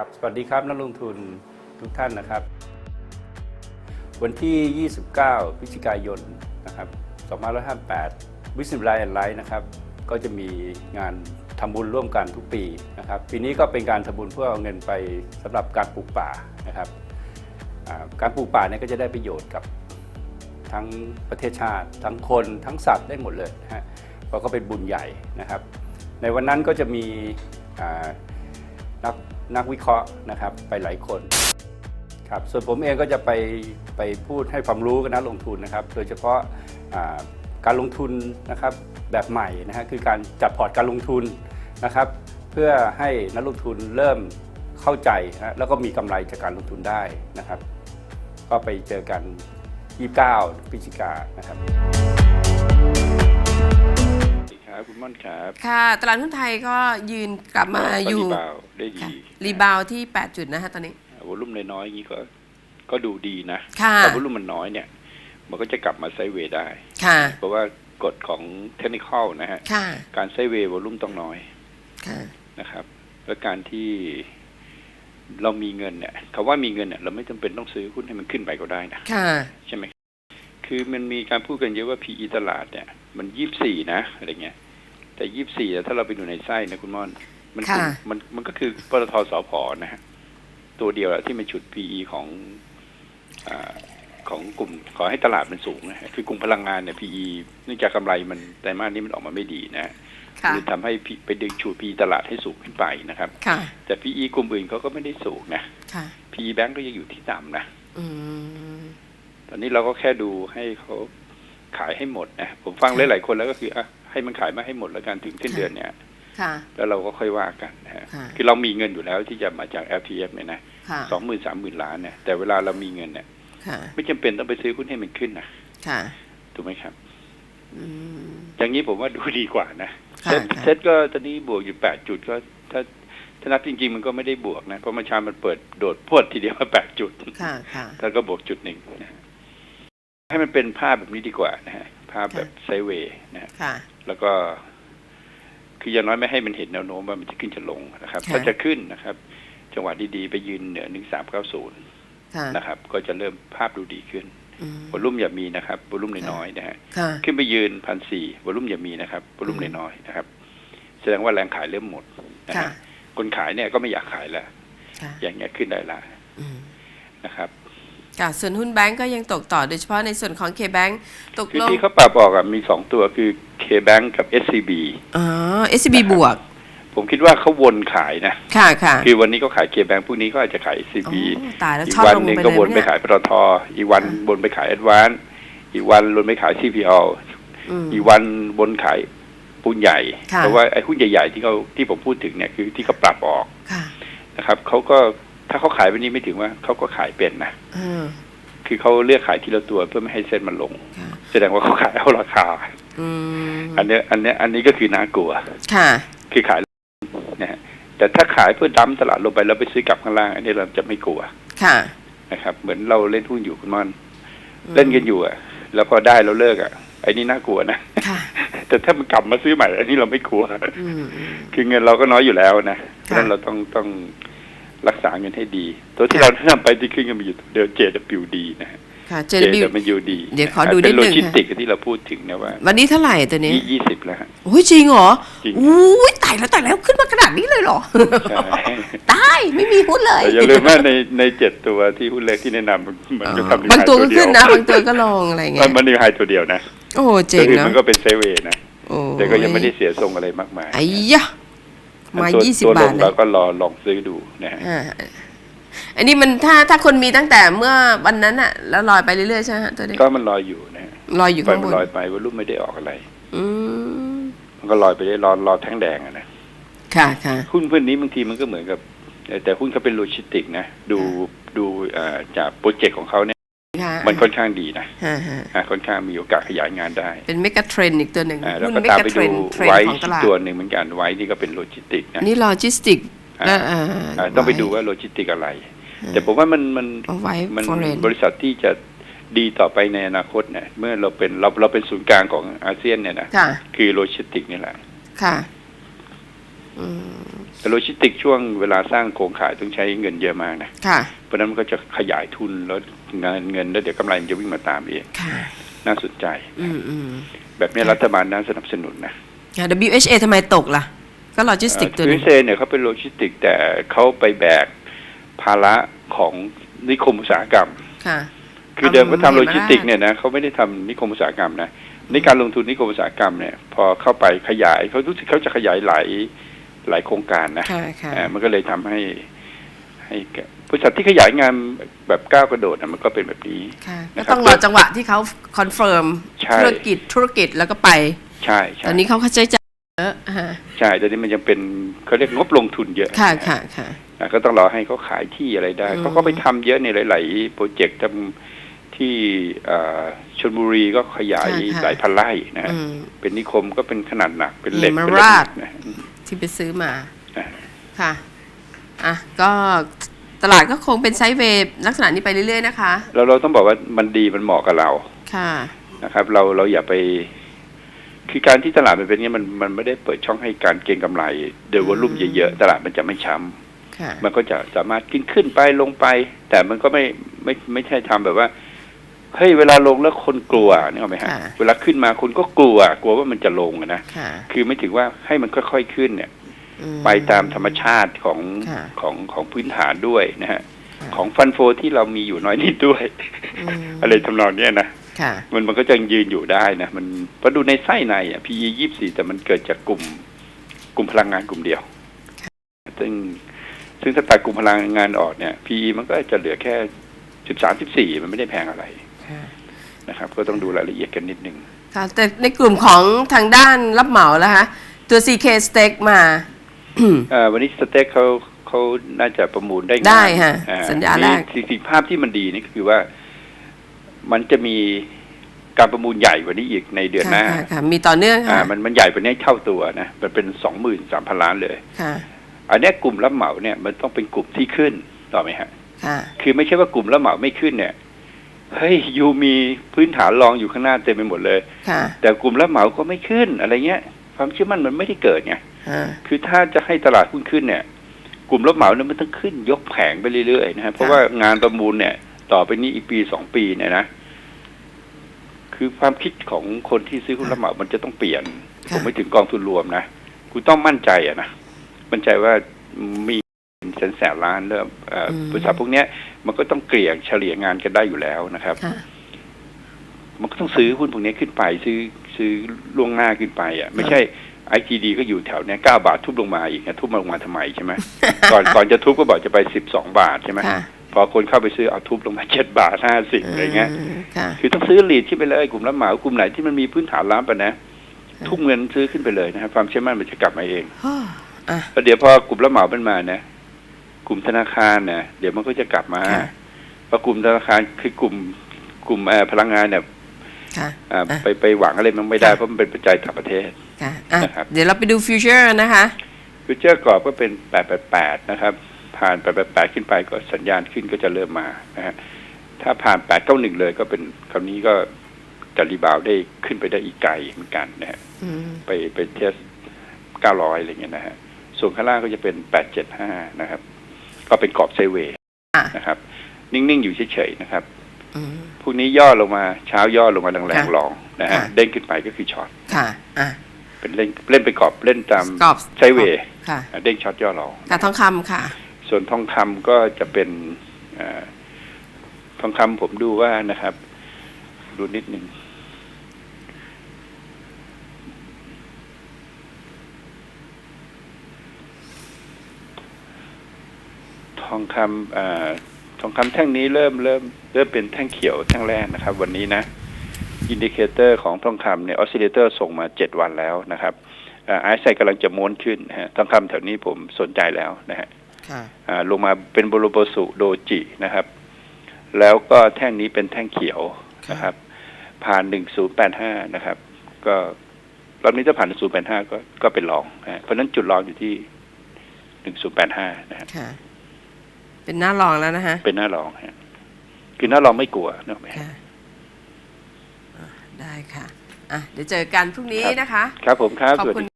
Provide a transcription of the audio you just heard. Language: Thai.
ครับสวัสดีครับนักลงทุนทุกท่านนะครับ วันที่ 29 พฤศจิกายนนะครับ2558วิสิบไลน์แอนไลน์นะครับก็จะมีงานทำบุญร่วมกันทุกปีนะครับปีนี้ก็เป็นการทำบุญเพื่อเอาเงินไปสำหรับการปลูกป่านะครับการปลูกป่าเนี่ยก็จะได้ประโยชน์กับทั้งประเทศชาติทั้งคนทั้งสัตว์ได้หมดเลยนะฮะเพราะก็เป็นบุญใหญ่นะครับ ในวันนั้นก็จะมีนัก นักวิเคราะห์นะครับไปหลายคนครับส่วนผมเองก็จะไปไปพูดให้ความรู้กับนักลงทุนนะครับ โดยเฉพาะการลงทุนนะครับแบบใหม่นะฮะคือการจัดพอร์ตการลงทุนนะครับ เพื่อให้นักลงทุนเริ่มเข้าใจนะแล้วก็มีกำไรจากการลงทุนได้นะครับ ก็ไปเจอกัน 29พฤศจิกายนนะครับ ม่อนครับค่ะ ตลาดหุ้นไทยก็ยืนกลับมาอยู่ก็รีบาวได้ดีค่ะรีบาวที่ 8 จุดนะคะตอนนี้วอลุ่มน้อยๆอย่างนี้ก็ก็ดูดีนะค่ะแต่วอลุ่มมันน้อยเนี่ย มันก็จะกลับมาไซด์เวย์ได้ ค่ะ เพราะว่ากฎของเทคนิคอลนะฮะค่ะการไซด์เวย์วอลุ่มต้องน้อยค่ะนะครับ แล้วการที่เรามีเงินเนี่ยคำว่ามีเงินเนี่ยเราไม่จำเป็นต้องซื้อหุ้นให้มันขึ้นไปก็ได้นะค่ะใช่ไหมคือมันมีการพูดกันเยอะว่า PE ตลาดเนี่ย มันยี่สี่นะอะไรเงี้ย แต่ยี่สี่ถ้าเราไปดูในไส้นะคุณม่อน มันค่ะมันมันก็คือปตทสพนะฮะตัวเดียวแหละที่มันฉุด PE ของอาของกลุ่มขอให้ตลาดมันสูงนะฮะคือกลุ่มพลังงานเนี่ย PE เนื่องจากกำไรมันไตรมาสนี้มันออกมาไม่ดีนะฮะค่ะเลยทำให้ P- ไปดึงชูด PE ตลาดให้สูงขึ้นไปนะครับค่ะแต่ PE กลุ่มอื่นเขาก็ไม่ได้สูงนะค่ะ PE แบงก์ก็ยังอยู่ที่ต่ำนะอืมตอนนี้เราก็แค่ดูให้เขาขายให้หมดนะผมฟังค่ะหลายๆคนแล้วก็คืออะ ให้มันขายมาให้หมดแล้วกันถึงสิ้นค่ะเดือนเนี่ยค่ะแล้วเราก็ค่อยว่ากันนะฮะค่ะคือเรามีเงินอยู่แล้วที่จะมาจาก LTF เนี่ยนะค่ะสองหมื่นสามหมื่นล้านเนี่ยแต่เวลาเรามีเงินเนี่ยค่ะไม่จำเป็นต้องไปซื้อหุ้นให้มันขึ้นนะค่ะถูกไหมครับอืมอย่างนี้ผมว่าดูดีกว่านะค่ะเซ็ตค่ะเซ็ตก็ตอนนี้บวกอยู่แปดจุดก็ถ้าถ้านับจริงๆมันก็ไม่ได้บวกนะ เพราะเมื่อเช้ามันเปิดโดดพรวดทีเดียวมาแปดจุดค่ะค่ะแล้วก็บวกจุดหนึ่งนะฮะให้มันเป็นภาพแบบนี้ดีกว่านะฮะ ภาพแบบไซด์เวย์นะฮะค่ะแล้วก็ คืออย่างน้อยไม่ให้มันเห็นแนวโน้มว่ามันจะขึ้นจะลงนะครับค่ะถ้าจะขึ้นนะครับ จังหวะดีๆไปยืนเหนือหนึ่งสามเก้าศูนย์ค่ะนะครับ ก็จะเริ่มภาพดูดีขึ้นอืมวอลุ่มอย่ามีนะครับวอลุ่มน้อยๆนะฮะค่ะขึ้นไปยืนพันสี่วอลุ่มอย่ามีนะครับวอลุ่มอืมน้อยๆนะครับ แสดงว่าแรงขายเริ่มหมดนะค่ะฮะคนขายเนี่ยก็ไม่อยากขายแล้วค่ะอย่างเงี้ยขึ้นได้ละอืมนะครับ ค่ะส่วนหุ้นแบงก์ก็ยังตกต่อโดยเฉพาะในส่วนของเคแบงก์ตกคือลงที่เขาปรับออกอะมีสองตัวคือ K-Bank กับ SCB อ๋อ SCB บวก ผมคิดว่าเขาวนขายนะ ค่ะค่ะคือวันนี้ก็ขาย K-Bank พรุ่งนี้ก็อาจจะขาย SCB โอ้ตายแล้วอีกชอบวันลงหนึ่งไปก็เลยวนไปเนี่ยขายปตทอีกวันวนไปขาย Advance อีกวันวนไปขาย CPO อืม อีกวันวนขายหุ้นใหญ่ ค่ะ เพราะว่าไอ้หุ้นใหญ่ๆที่เขาที่ผมพูดถึงเนี่ยคือที่เขาปรับออกค่ะ นะครับเขาก็ ถ้าเขาขายวันนี้ไม่ถึงว่าเขาก็ขายเป็นนะเออคือเขาเลือกขายทีละตัวเพื่อไม่ให้เส้นมันลงค่ะแสดงว่าเขาขายเอาราคาอืมอันเนี้ยอันเนี้ยอันนี้ก็คือน่ากลัว ค่ะ คือขายนะฮะแต่ถ้าขายเพื่อดั้มตลาดลงไปแล้วไปซื้อกลับข้างล่าง อันนี้เราจะไม่กลัว ค่ะนะครับ เหมือนเราเล่นหุ้นอยู่คุณมอน เล่นกันอยู่อะ แล้วพอได้เราเลิกอะไอ้นี่น่ากลัวนะค่ะแต่ถ้ามันกลับมาซื้อใหม่ อันนี้เราไม่กลัวอืมอืมคือเงินเราก็น้อยอยู่แล้วนะเพราะฉะนั้นค่ะเราต้องต้อง รักษาเงินให้ดี ตัวที่ค่ะเราแนะนำไปที่ขึ้นกันมีอยู่เดี๋ยวเจดปิวดีนะฮะค่ะเจ JW ดมันยูดีเดี๋ยวขอดูเป็นนิดนึโลงจิสค่ะติกส์ที่เราพูดถึงนะว่า วันนี้เท่าไหร่ตัวนี้ยี่ยี่สิบแล้วฮะโอ้ยจริงเหรอจริงอุ้ยตายแล้วตายแล้วขึ้นมาขนาดนี้เลยเหรอใช่ตายไม่มีหุ้นเลยแต่อย่าลืมว่าในในเจ็ดตัวที่หุ้นเล็กที่แนะนำมันมันก็ทำนิวบางไฮตัวก็เดีขึ้ยนนะบางตัวก็ลงอะไรมัเงี้นยมันนิวไฮตัวเดียวนะโอ้เจ๋งตัวอื่นเนาะมันก็เป็นเซเวย์นะโอ้แต่ก็ยังไม่ได้เสียทรงอะไรมากมายไอ้ยะ มาตัวยี่สิบตัวลบางทเรานะก็รอลองซื้อดูนะฮะอ่าอันนี้มันถ้าถ้าคนมีตั้งแต่เมื่อวันนั้นอะแล้วลอยไปเรื่อยๆใช่ไหมฮะตัวนี้ก็มันลอยอยู่นะฮะลอยอยู่ปล่อยข้างบมันนลอยไปวอลุ่มไม่ได้ออกอะไร อืมมันก็ลอยไปได้รอรอแท่งแดงอะนะค่ะค่ะหุ้นเพื่อนนี้บางทีมันก็เหมือนกับเอ่อแต่หุ้นเขาเป็นโลจิสติกส์นะ ดูดูเอ่อจากโปรเจกต์ของเขาเนี่ยค่ะ มันค่อนข้างดีนะฮะฮะอะค่อนข้างมีโอกาสขยายงานได้ เป็นเมกะเทรนอีกตัวหนึ่งอ่าแล้วหุ้นก็เมตามกะไปเทรดูนเทรนไว้ของตลาดตัวหนึ่งเหมือนกันไว้นี่ก็เป็นโลจิสติกส์นะนี่โลจิสติกอ่าและอ่าอ่าต้องไปดูว่าโลจิสติกส์อะไร แต่ผมว่ามันมันเอาไว้มันฟอเรนบริษัทที่จะดีต่อไปในอนาคตเนี่ยเมื่อเราเป็นเราเราเป็นศูนย์กลางของอาเซียนเนี่ยนะค่ะคือโลจิสติกส์นี่แหละค่ะอืม แต่โลจิสติกช่วงเวลาสร้างโครงข่ายต้องใช้เงินเยอะมากนะค่ะ เพราะฉะนั้นมันก็จะขยายทุนแล้วงานเงินแล้วเดี๋ยวกำไรมันจะวิ่งมาตามเองค่ะน่าสนใจอืมอืมแบบนี้รัฐบาลน่าสนับสนุนนะค่ะ WHA ทำไมตกล่ะ ก็โลจิสติกตัวหนึวิงเซเนี่ยเขาเป็นโลจิสติกแต่เขาไปแบกภาระของนิคมอุตสาหกรรมค่ะคือเดิมเขาเอาทำมาโลเห็นจิสติกมาเนี่ยนะเขาไม่ได้ทำนิคมอุตสาหกรรมนะในการลงทุนนิคมอุตสาหกรรมเนี่ย พอเข้าไปขยายเขารู้สึกเขาจะขยายหลาย หลายโครงการนะค่ะค่ะอ่ามันก็เลยทำให้ให้แกบริษัทที่ขยายงานแบบก้าวกระโดดนะมันก็เป็นแบบนี้ค่ะนะก็ครับต้องรอจังหวะที่เขาคอนเฟิร์มใช่ธุรกิจธุรกิจแล้วก็ไป ใช่ตอใช่นนี้เขาใช้จ่ายเยอะฮะใช่ตอนนี้มันยังเป็นเขาเรียกงบลงทุนเยอะค่ะนค่ะค่ะอะก็ต้องรอให้เขาขายที่อะไรได้อืมเขาก็ไปทำเยอะในหลาย ๆ โปรเจกต์ทำที่อ่าชลบุรีก็ขยายหลายพันไร่นะฮะอืมเป็นนิคมก็เป็นขนาดหนักเป็นเหล็กหิมเป็นเหล็ราชกนะอืม ที่ไปซื้อมาอ่าค่ะอะก็ตลาดก็คงเป็นไซด์เวย์ลักษณะนี้ไปเรื่อยๆนะคะแล้วเราต้องบอกว่ามันดีมันเหมาะกับเราค่ะนะครับ เราเราอย่าไป คือการที่ตลาดมันเป็นอย่างนี้มันมันไม่ได้เปิดช่องให้การเก็งกำไรโดยวอลุ่มเยอะๆตลาดมันจะไม่ช้ำค่ะมันก็จะสามารถขึ้นขึ้นไปลงไป แต่มันก็ไม่ไม่ไม่ใช่ทำแบบว่า เฮ้ยเวลาลงแล้วคนกลัวนี่เอาไหมฮะค่ะเวลาขึ้นมาคนก็กลัว กลัวว่ามันจะลงอะนะค่ะคือไม่ถึงว่าให้มันค่อยๆขึ้นเนี่ยอืมไปตามธรรมชาติของค่ะของของพื้นฐานด้วยนะฮะค่ะของฟันโฟที่เรามีอยู่น้อยนิดด้วยอืมอะไรทำนองเนี้ยนะค่ะมันมันก็จะยืนอยู่ได้นะมันเพราะดูในไส้ในอะ PE ยี่สี่แต่มันเกิดจากกลุ่ม กลุ่มพลังงานกลุ่มเดียว ซึ่งซึ่งถ้าตัดกลุ่มพลังงานออกเนี่ย PE มันก็จะเหลือแค่สิบสามสิบสี่มันไม่ได้แพงอะไรค่ะ นะครับ ก็ต้องดูรายละเอียดกันนิดนึงค่ะแต่ในกลุ่มของทางด้านรับเหมาแล้วคะตัว CK Steak มาเอ่อวันนี้สเต็กเขาเขาน่าจะประมูลได้งานได้ฮะอ่สัญญาแรกสิ่งสิ่งภาพที่มันดีนี่ก็คือว่ามันจะมีการประมูลใหญ่กว่านี้อีกในเดือนหค่ะน้าค่ะค่ะมีต่อเนื่องอ่าค่ะมันมันใหญ่กว่านี้เท่าตัวนะมันเป็นสองหมื่นสามพันล้านเลยค่ะอันเนี้ยกลุ่มรับเหมาเนี่ยมันต้องเป็นกลุ่มที่ขึ้นต่อไหมฮะค่ะคือไม่ใช่ว่ากลุ่มรับเหมาไม่ขึ้นเนี่ย เฮ้ยยูมีพื้นฐานรองอยู่ข้างหน้าเต็มไปหมดเลยค่ะแต่กลุ่มรับเหมาก็ไม่ขึ้นอะไรเงี้ย ความเชื่อมั่นมันไม่ได้เกิดไงอ่าคือถ้าจะให้ตลาดหุ้นขึ้นเนี่ย กลุ่มรับเหมาเนี่ยมันต้องขึ้นยกแผงไปเรื่อยๆนะฮะเพราะว่างานประมูลเนี่ย ต่อไปนี้อีกปีสองปีเนี่ยนะคือความคิดของคนที่ซื้อหุ้นรับเหมามันจะต้องเปลี่ยนผมไม่ถึงกองทุนรวมนะคุณต้องมั่นใจอะนะมั่นใจว่ามี แสนแสนล้านเริ่มเอ่ออบริษัทพวกเนี้ย มันก็ต้องเกลี่ยเฉลี่ยงานกันได้อยู่แล้วนะครับค่ะมันก็ต้องซื้อหุ้นพวกนี้ขึ้นไป ซื้อซื้อล่วงหน้าขึ้นไปอะ ไม่ใช่ไอทีดีก็อยู่แถวเนี้ยเก้าบาททุบลงมาอีกนะทุบมาลงมาทำไมใช่ไหมก่อนก่อนจะทุบก็บอกจะไปสิบสองบาทใช่ไหมค่ะพอคนเข้าไปซื้อเอาทุบลงมาเจ็ดบาทห้าสิบอะไรเงี้ยมค่ะคือต้องซื้อลีดขึ้นไปเลยกลุ่มรับเหมากลุ่มไหนที่มันมีพื้นฐานล้านไปนะทุบเงินซื้อขึ้นไปเลยนะครับความเชื่อมั่นมันจะกลับมาเองฮ่ออะแล้วเดี๋ยวพอกลุ่มรับเหมามันมานะ กลุ่มธนาคารนะเดี๋ยวมันก็จะกลับมาค่ะเพราะกลุ่มธนาคารคือกลุ่มกลุ่มเอ่อพลังงานเนี่ยค่ะอ่าอะไปไปหวังอะไรมันไม่ได้ค่ะเพราะมันเป็นปัจจัยต่างประเทศค่ะอะนะครับเดี๋ยวเราไปดูฟิวเจอร์นะคะฟิวเจอร์กรอบก็เป็น888นะครับ ผ่าน888ขึ้นไปก็สัญญาณขึ้นก็จะเริ่มมานะฮะถ้าผ่าน891เลยก็เป็นคราวนี้ก็จะรีบาวด์ได้ขึ้นไปได้อีกไกลเหมือนกันนะฮะอืมไปไปเทส900อะไรเงี้ยนะฮะส่วนข้างล่างก็จะเป็น875นะครับ ก็เป็นกรอบไซด์เวย์อะนะครับ นิ่ง ๆ อยู่เฉย ๆ นะครับอืม พรุ่งนี้ย่อลงมาเช้าย่อลงมาแรงค่ะๆลองนะฮะค่ะ เด้งขึ้นไปก็คือช็อตค่ะอะเป็นเล่นเล่นไปกรอบเล่นตามกรอบไซด์เวย์ค่ะอะเด้งช็อตย่อลองกับทองคำค่ะ ส่วนทองคำก็จะเป็นเออทองคำผมดูว่านะครับ ดูนิดหนึ่ง ทองคำเออทองคำแท่งนี้เริ่มเริ่มเริ่มเป็นแท่งเขียวแท่งแรกนะครับ วันนี้นะอินดิเคเตอร์ของทองคำเนี่ยออสซิเลเตอร์ส่งมาเจ็ดวันแล้วนะครับไอซ์ไซกำลังจะม้วนขึ้นนะฮะทองคำแถวนี้ผมสนใจแล้วนะฮะค่ะอ่าลงมาเป็นบรโบสุโดจินะครับ แล้วก็แท่งนี้เป็นแท่งเขียวนะครับ ผ่านหนึ่งศูนย์แปดห้านะครับ ก็รอบนี้ถ้าผ่านหนึ่งศูนย์แปดห้าก็ก็เป็นรองนะฮะเพราะฉะนั้นจุดรองอยู่ที่หนึ่งศูนย์แปดห้านะฮะค่ะ เป็นหน้ารองแล้วนะคะเป็นหน้ารองฮะคือหน้ารองไม่กลัวนึกออกไหมฮะค่ะอะได้ค่ะ อะ เดี๋ยวเจอกันพรุ่งนี้นะคะ ครับผมครับขอบสวัสคุดีณ